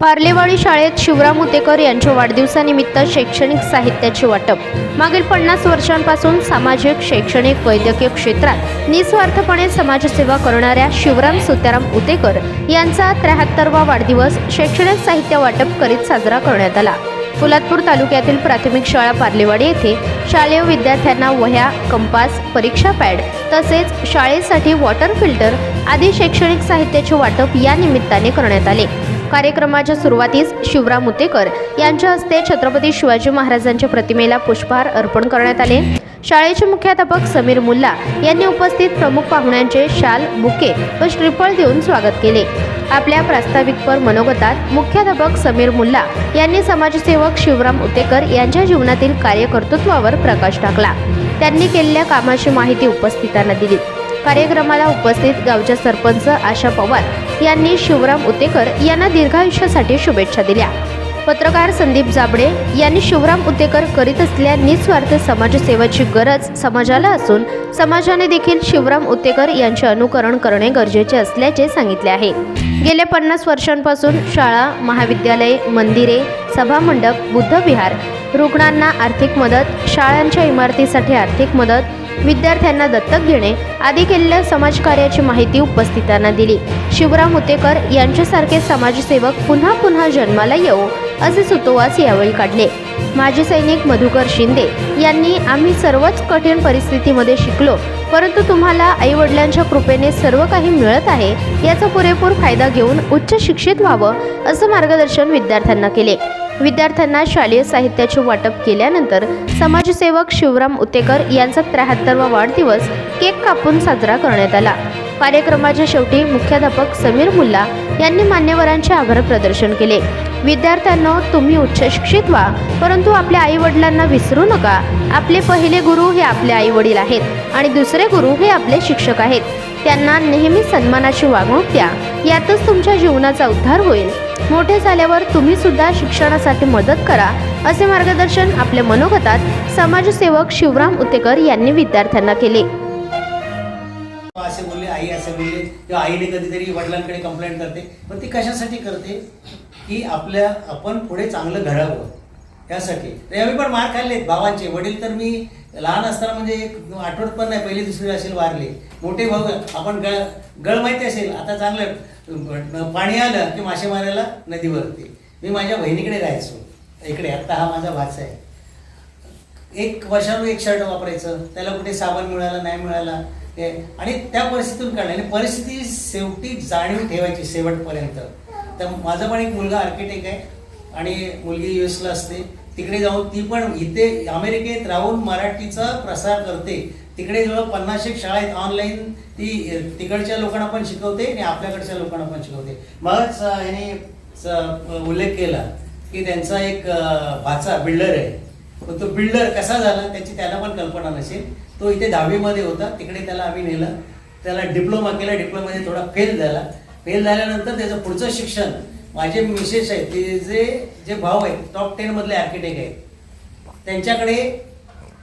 पार्लेवाडी शाळेत शिवराम उतेकर यांच्या वाढदिवसानिमित्त शैक्षणिक साहित्याचे वाटप. मागील पन्नास वर्षांपासून सामाजिक शैक्षणिक वैद्यकीय क्षेत्रात निस्वार्थपणे समाजसेवा करणाऱ्या शिवराम सुताराम उतेकर यांचा त्र्याहत्तरवा वाढदिवस शैक्षणिक साहित्य वाटप करीत साजरा करण्यात आला. पोलादपूर तालुक्यातील प्राथमिक शाळा पार्लेवाडी येथे शालेय विद्यार्थ्यांना वह्या कंपास परीक्षा पॅड तसेच शाळेसाठी वॉटर फिल्टर आदी शैक्षणिक साहित्याचे वाटप या निमित्ताने करण्यात आले. कार्यक्रमाच्या सुरुवातीस शिवराम उतेकर यांच्या हस्ते छत्रपती शिवाजी महाराजांच्या प्रतिमेला पुष्पहार अर्पण करण्यात आले. शाळेचे मुख्याध्यापक समीर मुल्ला यांनी उपस्थित प्रमुख पाहुण्यांचे शाल बुके व श्रीफळ देऊन स्वागत केले. आपल्या प्रास्ताविकपर मनोगतात मुख्याध्यापक समीर मुल्ला यांनी समाजसेवक शिवराम उतेकर यांच्या जीवनातील कार्यकर्तृत्वावर प्रकाश टाकला. त्यांनी केलेल्या कामाची माहिती उपस्थितांना दिली. कार्यक्रमाला उपस्थित गावच्या सरपंच आशा पवार यांनी शिवराम उतेकर यांना दीर्घायुष्यासाठी शुभेच्छा दिल्या. पत्रकार संदीप जाबडे यांनी शिवराम उतेकर करीत असलेल्या निस्वार्थ समाजसेवेची गरज समाजाला असून समाजाने देखील शिवराम उतेकर यांचे अनुकरण करणे गरजेचे असल्याचे सांगितले आहे. गेल्या पन्नास वर्षांपासून शाळा महाविद्यालये मंदिरे सभामंडप बुद्धविहार रुग्णांना आर्थिक मदत शाळांच्या इमारतीसाठी आर्थिक मदत विद्यार्थ्यांना दत्तक घेणे आदी केलेल्या समाजकार्याची माहिती उपस्थितांना दिली. शिवराम उतेकर यांच्यासारखे समाजसेवक पुन्हा पुन्हा जन्माला येऊ असे सुतोवास यावेळी काढले. माजी सैनिक मधुकर शिंदे यांनी आम्ही सर्वच कठीण परिस्थितीमध्ये शिकलो परंतु तुम्हाला आईवडिलांच्या कृपेने सर्व काही मिळत आहे याचा पुरेपूर फायदा घेऊन उच्च शिक्षित व्हावं असं मार्गदर्शन विद्यार्थ्यांना केले. विद्यार्थ्यांना शालेय साहित्याचे वाटप केल्यानंतर समाजसेवक शिवराम उतेकर यांचा त्र्याहत्तरवा वाढदिवस केक कापून साजरा करण्यात आला. कार्यक्रमाच्या शेवटी मुख्याध्यापक समीर मुल्ला यांनी मान्यवरांचे आभार प्रदर्शन केले. विद्यार्थ्यांनो तुम्ही उच्च शिक्षित व्हा परंतु आपल्या आई वडिलांना विसरू नका. आपले पहिले गुरु हे आपले आई वडील आहेत आणि दुसरे गुरु हे आपले शिक्षक आहेत. त्यांना नेहमी सन्मानाची वागणूक द्या. यातच तुमच्या जीवनाचा उद्धार होईल. मोठे झाल्यावर तुम्ही सुद्धा शिक्षणासाठी मदत करा असे मार्गदर्शन आपल्या मनोगतात समाजसेवक शिवराम उतेकर यांनी विद्यार्थ्यांना केले. असे बोलले आई असे बोलले. किंवा आईने कधीतरी वडिलांकडे कंप्लेंट करते. पण ती कशासाठी करते? की आपल्या आपण पुढे चांगलं घडावं. यासाठी. यावेळी पण मार खाल्लेत भावांचे वडील तर मी लहान असताना म्हणजे एक आठवत पण नाही पहिली दुसरी असेल वारले. मोठे भाऊ आपण गळ गळ माहिती असेल आता चांगलं पाणी आलं की मासे मारायला नदीवरती. मी माझ्या बहिणीकडे राहायचो. इकडे आत्ता हा माझा भाचा आहे. एक वर्षानं एक शर्ट वापरायचं. त्याला कुठे साबण मिळाला नाही मिळाला. हे आणि त्या परिस्थितीतून काढलं. आणि परिस्थिती शेवटी जाणीव ठेवायची शेवटपर्यंत. तर माझा पण एक मुलगा आर्किटेक्ट आहे. आणि मुलगी यू एसला असते. तिकडे जाऊन ती पण इथे अमेरिकेत राहून मराठीचा प्रसार करते. तिकडे जवळ पन्नास एक शाळा आहेत ऑनलाईन ती तिकडच्या लोकांना पण शिकवते आणि आपल्याकडच्या लोकांना पण शिकवते. मगच याने स- उल्लेख केला की त्यांचा एक भाचा बिल्डर आहे. पण तो बिल्डर कसा झाला त्याची त्याला पण कल्पना नसेल. तो इथे दहावीमध्ये होता. तिकडे त्याला आम्ही नेलं. त्याला डिप्लोमा केला. डिप्लोमामध्ये थोडा फेल झाला. फेल झाल्यानंतर त्याचं पुढचं शिक्षण माझे मिसेस आहेत ते जे जे भाऊ आहेत टॉप टेन मधले आर्किटेक्ट आहेत. त्यांच्याकडे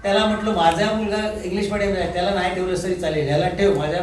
त्याला म्हटलं माझा मुलगा इंग्लिश मिडियम आहे त्याला नाही ठेवलं तरी चालेल ह्याला ठेव माझ्या